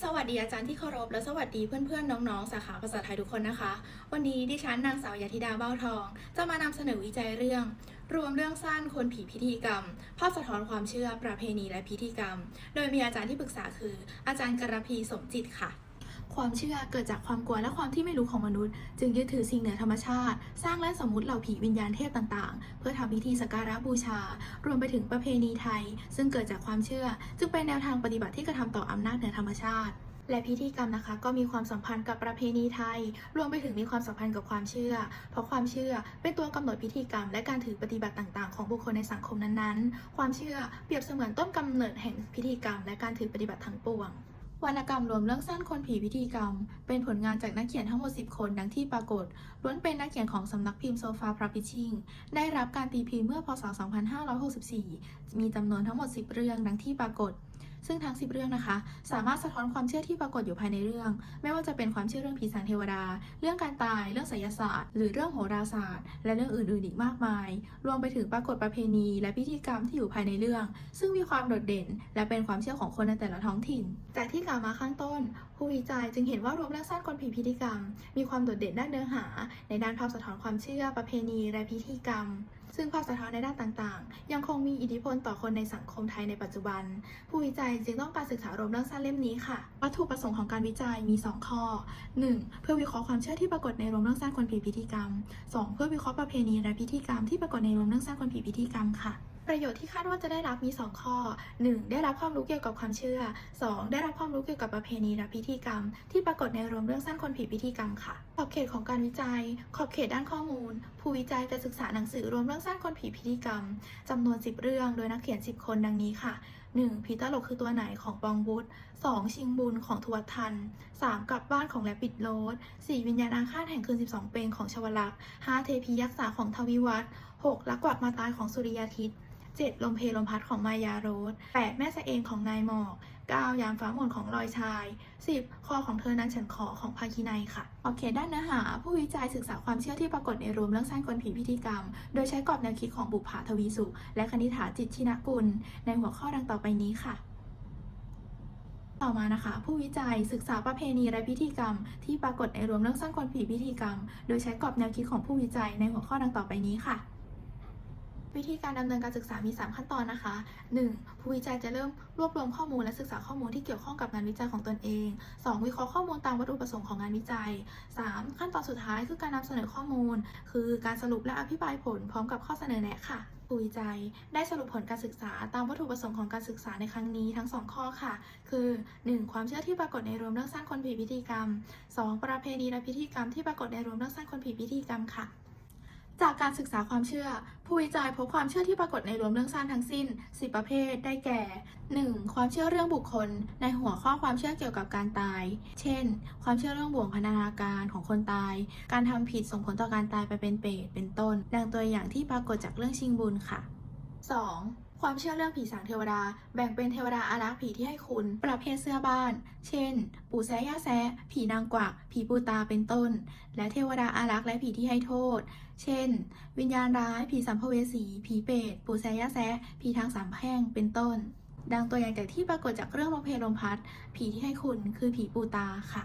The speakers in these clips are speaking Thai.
สวัสดีอาจารย์ที่เคารพและสวัสดีเพื่อนๆ น้องๆ สาขาภาษาไทยทุกคนนะคะ วันนี้ดิฉันนางสาวยาธิดาเบ้าทอง จะมานำเสนอวิจัยเรื่อง รวมเรื่องสั้นคนผีพิธีกรรม ภาพสะท้อนความเชื่อประเพณีและพิธีกรรม โดยมีอาจารย์ที่ปรึกษาคือ อาจารย์กรพีสมจิตค่ะ ความเชื่อเกิดจากความกลัวและความที่ไม่รู้ของมนุษย์ จึงยึดถือสิ่งเหนือธรรมชาติ สร้างและสมมติเหล่าผีวิญญาณเทพต่างๆ เพื่อทำพิธีสักการะบูชา รวมไปถึงประเพณีไทย ซึ่งเกิดจากความเชื่อ จึงเป็นแนวทางปฏิบัติที่กระทำต่ออำนาจเหนือธรรมชาติและพิธีกรรมนะคะก็มีความสัมพันธ์กับประเพณีไทย รวมไปถึงมีความสัมพันธ์กับความเชื่อ เพราะความเชื่อเป็นตัวกำหนดพิธีกรรม และการถือปฏิบัติต่างๆ ของบุคคลในสังคมนั้นๆ ความเชื่อเปรียบเสมือนต้นกำเนิดแห่งพิธีกรรม และการถือปฏิบัติทั้งปวง วรรณกรรมรวมเรื่องสั้นคนผีพิธีกรรม เป็นผลงานจากนักเขียนทั้งหมด 10 คนดังที่ปรากฏล้วนเป็นนักเขียนของสำนักพิมพ์โซฟาพ u พิชชิ่งได้รับการตีพิมพ์เมื่อพศ 2564 มีจำนวนทั้งหมด 10 เรื่องดังที่ปรากฏ ซึ่งทั้ง 10 เรื่องนะคะ สามารถสะท้อนความเชื่อที่ปรากฏอยู่ภายในเรื่อง ไม่ว่าจะเป็นความเชื่อเรื่องผีสางเทวดา เรื่องการตาย เรื่องไสยศาสตร์ หรือเรื่องโหราศาสตร์ และเรื่องอื่นๆ อีกมากมาย รวมไปถึงปรากฏประเพณี และพิธีกรรมที่อยู่ภายในเรื่อง ซึ่งมีความโดดเด่น และเป็นความเชื่อของคนในแต่ละท้องถิ่น จากที่กล่าวมาข้างต้น ผู้วิจัยจึงเห็นว่ารวมเรื่องสั้นคนผีพิธีกรรม มีความโดดเด่นด้านเนื้อหา ในด้านภาพสะท้อนความเชื่อประเพณี และพิธีกรรม ซึ่งภาพสะท้อนในด้านต่างๆ ยังคงมีอิทธิพลต่อคนในสังคมไทยในปัจจุบัน ผู้วิจัยจึงต้องการศึกษารวมเรื่องสั้นเล่มนี้ค่ะ วัตถุประสงค์ของการวิจัยมี 2 ข้อ 1. เพื่อวิเคราะห์ความเชื่อที่ปรากฏในรวมเรื่องสั้นคนผีพิธีกรรม 2. เพื่อวิเคราะห์ประเพณีและพิธีกรรมที่ปรากฏในรวมเรื่องสั้นคนผีพิธีกรรมค่ะ ประโยชน์ที่คาดว่าจะได้รับมี 2 ข้อ 1. ได้รับความรู้เกี่ยวกับความเชื่อ 2. ได้รับความรู้เกี่ยวกับประเพณีและพิธีกรรม ที่ปรากฏในรวมเรื่องสั้นคนผีพิธีกรรมค่ะ ขอบเขตของการวิจัย ขอบเขตด้านข้อมูล ผู้วิจัยจะศึกษาหนังสือรวมเรื่องสั้นคนผีพิธีกรรมจำนวน 10 เรื่อง โดยนักเขียน 10 คนดังนี้ค่ะ 1. ผีตลกคือตัวไหนของปองวุฒ 2. ชิงบุญของทวดทัน 3. กลับบ้านของแลปิดโรส 4. วิญญาณอาฆาตแห่งคืน 12 เปงของชวลักษ์ 5. เทพียักษ์สาของทวิวัฒน์ 6. ลักกวักมาตายของสุริยาทิต 7. ลมเพลลมพัดของมายาโรส 8. แม่สะเองของนายหมอก 9. ยามฟ้าหม่นของลอยชาย 10. คอของเธอนั้นฉันขอของภาคีนัยค่ะขอบเขตด้านเนื้อหา ผู้วิจัยศึกษาความเชื่อที่ปรากฏในรวมเรื่องสั้นคนผีพิธีกรรม โดยใช้กรอบแนวคิดของบุปผาทวีสุและคณิษฐาจิตชินกุล ในหัวข้อดังต่อไปนี้ค่ะต่อมานะคะ ผู้วิจัยศึกษาประเพณีและพิธีกรรม ที่ปรากฏในรวมเรื่องสั้นคนผีพิธีกรรม โดยใช้กรอบแนวคิดของผู้วิจัยในหัวข้อดังต่อไปนี้ค่ะ วิธีการดำเนินการศึกษามี 3 ขั้นตอนนะคะ 1. ผู้วิจัยจะเริ่มรวบรวมข้อมูลและศึกษาข้อมูลที่เกี่ยวข้องกับงานวิจัยของตนเอง 2. วิเคราะห์ข้อมูลตามวัตถุประสงค์ของงานวิจัย 3. ขั้นตอนสุดท้ายคือการนำเสนอข้อมูล คือการสรุปและอภิปรายผลพร้อมกับข้อเสนอแนะค่ะผู้วิจัยได้สรุปผลการศึกษาตามวัตถุประสงค์ของการศึกษาในครั้งนี้ทั้ง 2 ข้อค่ะ คือ 1. ความเชื่อที่ปรากฏในรวมเรื่องสร้างคนผีพิธีกรรม 2. ประเพณีและพิธีกรรมที่ปรากฏในรวมเรื่องสร้างคนผีพิธีกรรมค่ะ จากการศึกษาความเชื่อ ผู้วิจัยพบความเชื่อที่ปรากฏในรวมเรื่องสั้นทั้งสิ้น 10 ประเภท ได้แก่ 1. ความเชื่อเรื่องบุคคล ในหัวข้อความเชื่อเกี่ยวกับการตาย เช่น ความเชื่อเรื่องบ่วงพันธนาการของคนตาย การทำผิดส่งผลต่อการตายไปเป็นเปรตเป็นต้น ดังตัวอย่างที่ปรากฏจากเรื่องชิงบุญค่ะ 2. ความเชื่อเรื่องผีสางเทวดา แบ่งเป็นเทวดาอารักษ์ผีที่ให้คุณ ประเภทเสื้อบ้าน เช่น ปู่แซย่าแซะผีนางกวัก ผีปูตาเป็นต้น และเทวดาอารักษ์และผีที่ให้โทษ เช่น วิญญาณร้าย ผีสัมภเวสี ผีเปรต ปู่แซย่าแซะผีทางสามแพร่ง เป็นต้น ดังตัวอย่างจากที่ปรากฏจากเรื่องลมเพลลมพัด ผีที่ให้คุณคือผีปูตาค่ะ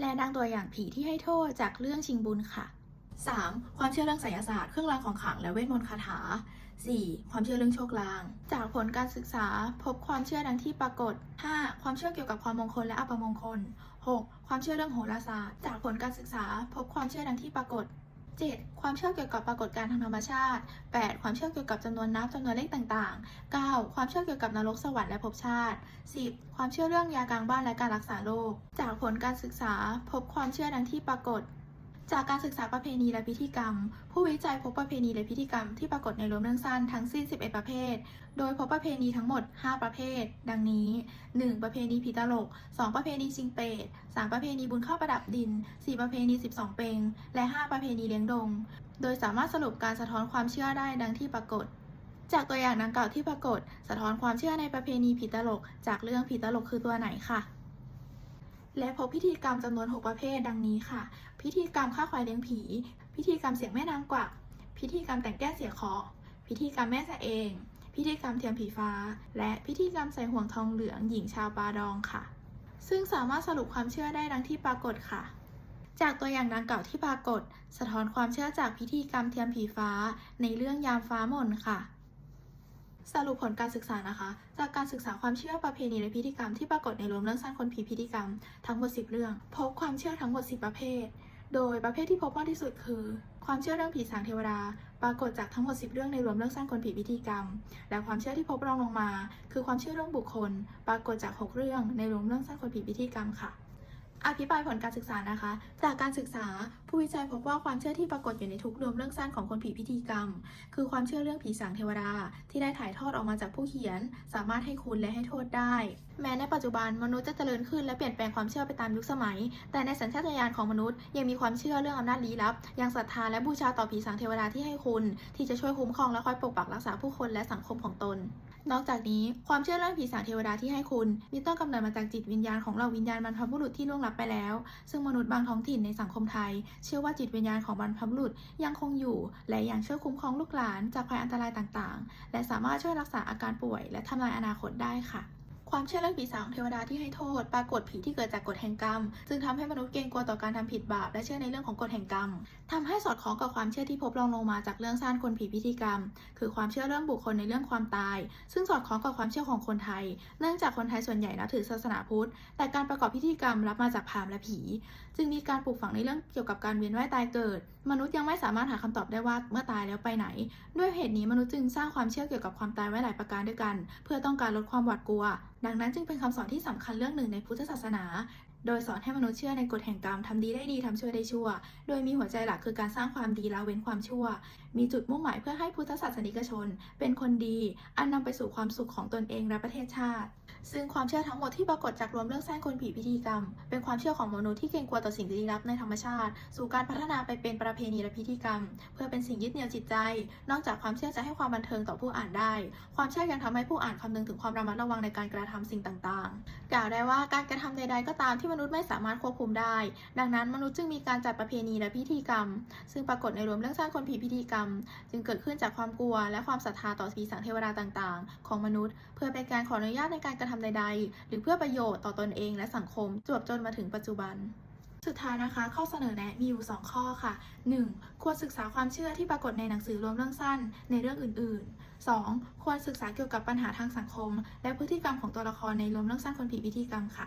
และดังตัวอย่างผีที่ให้โทษจากเรื่องชิงบุญค่ะ 3. ความเชื่อเรื่องไสยศาสตร์ เครื่องรางของขลังและเวทมนต์คาถา 4. ความเชื่อเรื่องโชคลาง จากผลการศึกษาพบความเชื่อดังที่ปรากฏ 5. ความเชื่อเกี่ยวกับความมงคลและอัปมงคล 6. ความเชื่อเรื่องโหราศาสตร์ จากผลการศึกษาพบความเชื่อดังที่ปรากฏ 7. ความเชื่อเกี่ยวกับปรากฏการณ์ทางธรรมชาติ 8. ความเชื่อเกี่ยวกับจำนวนนับจำนวนเลขต่างๆ 9. ความเชื่อเกี่ยวกับนรกสวรรค์และภพชาติ 10. ความเชื่อเรื่องยากลางบ้านและการรักษาโรค จากผลการศึกษาพบความเชื่อดังที่ปรากฏ จากการศึกษาประเพณีและพิธีกรรม ผู้วิจัยพบประเพณีและพิธีกรรมที่ปรากฏในรวมเรื่องสั้นทั้งสิ้น 11 ประเภท โดยพบประเพณีทั้งหมด 5 ประเภท ดังนี้ 1. ประเพณีผีตลก 2. ประเพณีชิงเปรต 3. ประเพณีบุญข้าวประดับดิน 4. ประเพณี 12 เปง และ 5 ประเพณีเลี้ยงดง โดยสามารถสรุปการสะท้อนความเชื่อได้ดังที่ปรากฏจากตัวอย่างดังกล่าวที่ปรากฏ สะท้อนความเชื่อในประเพณีผีตลก จากเรื่องผีตลกคือตัวไหนค่ะ และพบพิธีกรรมจำนวน 6 ประเภทดังนี้ค่ะ พิธีกรรมฆ่าควายเลี้ยงผี พิธีกรรมเสียงแม่นางกวัก พิธีกรรมแต่งแก้เสียคอพิธีกรรมแม่สะเอง พิธีกรรมเทียมผีฟ้า และพิธีกรรมใส่ห่วงทองเหลืองหญิงชาวปาดองค่ะ ซึ่งสามารถสรุปความเชื่อได้ดังที่ปรากฏค่ะ จากตัวอย่างดังกล่าวที่ปรากฏ สะท้อนความเชื่อจากพิธีกรรมเทียมผีฟ้า ในเรื่องยามฟ้ามนค่ะ สรุปผลการศึกษานะคะ จากการศึกษาความเชื่อประเพณีและพิธีกรรมที่ปรากฏในรวมเรื่องสั้นคนผีพิธีกรรมทั้งหมด 10 เรื่อง พบความเชื่อทั้งหมด 10 ประเภท โดยประเภทที่พบมากที่สุดคือ ความเชื่อเรื่องผีสางเทวดา ปรากฏจากทั้งหมด 10 เรื่องในรวมเรื่องสั้นคนผีพิธีกรรม และความเชื่อที่พบรองลงมา คือความเชื่อเรื่องบุคคล ปรากฏจาก 6 เรื่องในรวมเรื่องสั้นคนผีพิธีกรรมค่ะ อภิปรายผลการศึกษานะคะ จากการศึกษาผู้วิจัยพบว่าความเชื่อที่ปรากฏอยู่ในทุกรวมเรื่องสั้นของคนผีพิธีกรรม คือความเชื่อเรื่องผีสางเทวดา ที่ได้ถ่ายทอดออกมาจากผู้เขียน สามารถให้คุณและให้โทษได้ แม้ในปัจจุบันมนุษย์จะเจริญขึ้นและเปลี่ยนแปลงความเชื่อไปตามยุคสมัย แต่ในสัญชาตญาณของมนุษย์ยังมีความเชื่อเรื่องอำนาจลี้ลับ ยังศรัทธาและบูชาต่อผีสางเทวดาที่ให้คุณ ที่จะช่วยคุ้มครองและคอยปกปักรักษาผู้คนและสังคมของตน นอกจากนี้ความเชื่อเรื่องผีสางเทวดาที่ให้คุณมีต้นกำเนิดมาจากจิตวิญญาณของเหล่าวิญญาณบรรพบุรุษที่ล่วงลับไปแล้ว ซึ่งมนุษย์บางท้องถิ่นในสังคมไทย เชื่อว่าจิตวิญญาณของบรรพบุรุษยังคงอยู่ และยังช่วยคุ้มครองลูกหลานจากภัยอันตรายต่างๆ และสามารถช่วยรักษาอาการป่วย และทำลายอนาคตได้ค่ะ ความเชื่อเรื่องผีสางเทวดาที่ให้โทษ ปรากฏผีที่เกิดจากกฎแห่งกรรมจึงทำให้มนุษย์เกรงกลัวต่อการทำผิดบาปและเชื่อในเรื่องของกฎแห่งกรรมทำให้สอดคล้องกับความเชื่อที่พบรองลงมาจากเรื่องสั้นคนผีพิธีกรรม คือความเชื่อเรื่องบุคคลในเรื่องความตาย ซึ่งสอดคล้องกับความเชื่อของคนไทย เนื่องจากคนไทยส่วนใหญ่นับถือศาสนาพุทธ แต่การประกอบพิธีกรรมรับมาจากพราหมณ์และผี จึงมีการปลูกฝังในเรื่องเกี่ยวกับการเวียนว่ายตายเกิด มนุษย์ยังไม่สามารถหาคำตอบได้ว่าเมื่อตายแล้วไปไหน ด้วยเหตุนี้มนุษย์จึงสร้างความเชื่อเกี่ยวกับความตายไว้หลายประการด้วยกัน เพื่อต้องการลดความหวาดกลัว ดังนั้นจึงเป็นคำสอนที่สำคัญเรื่องหนึ่งในพุทธศาสนา โดยสอนให้มนุษย์เชื่อในกฎแห่งกรรมทำดีได้ดีทำชั่วได้ชั่ว โดยมีหัวใจหลักคือการสร้างความดีละเว้นความชั่ว มีจุดมุ่งหมายเพื่อให้พุทธศาสนิกชน เป็นคนดี อันนำไปสู่ความสุขของตนเองและประเทศชาติ ซึ่งความเชื่อทั้งหมดที่ปรากฏจากรวมเรื่องสร้างคนผีพิธีกรรม เป็นความเชื่อของมนุษย์ที่เกรงกลัวต่อสิ่งลี้ลับในธรรมชาติ สู่การพัฒนาไปเป็นประเพณีและพิธีกรรม เพื่อเป็นสิ่งยึดเหนี่ยวจิตใจ นอกจากความเชื่อจะให้ความบันเทิงต่อผู้อ่านได้ ความเชื่อยังทำให้ผู้อ่านคำนึงถึงความระมัดระวังในการกระทำสิ่งต่าง ๆ กล่าวได้ว่าการกระทำใด ๆ ก็ตามที่มนุษย์ไม่สามารถควบคุมได้ ดังนั้นมนุษย์จึงมีการจัดประเพณีและพิธีกรรม ซึ่งปรากฏในรวมเรื่องสร้างคนผีพิธีกรรม จึงเกิดขึ้นจากความกลัว และความศรัทธาต่อผีสางเทวดาต่างๆ ของมนุษย์ เพื่อเป็นการขออนุญาตในการกระทำใด ๆ หรือเพื่อประโยชน์ต่อตนเองและสังคมจวบจนมาถึงปัจจุบันสุดท้ายนะคะข้อเสนอแนะมีอยู่ 2 ข้อค่ะ 1. ควรศึกษาความเชื่อที่ปรากฏในหนังสือรวมเรื่องสั้นในเรื่องอื่น ๆ 2. ควรศึกษาเกี่ยวกับปัญหาทางสังคม และพฤติกรรมของตัวละครในรวมเรื่องสั้นคนผีพิธีกรรมค่ะ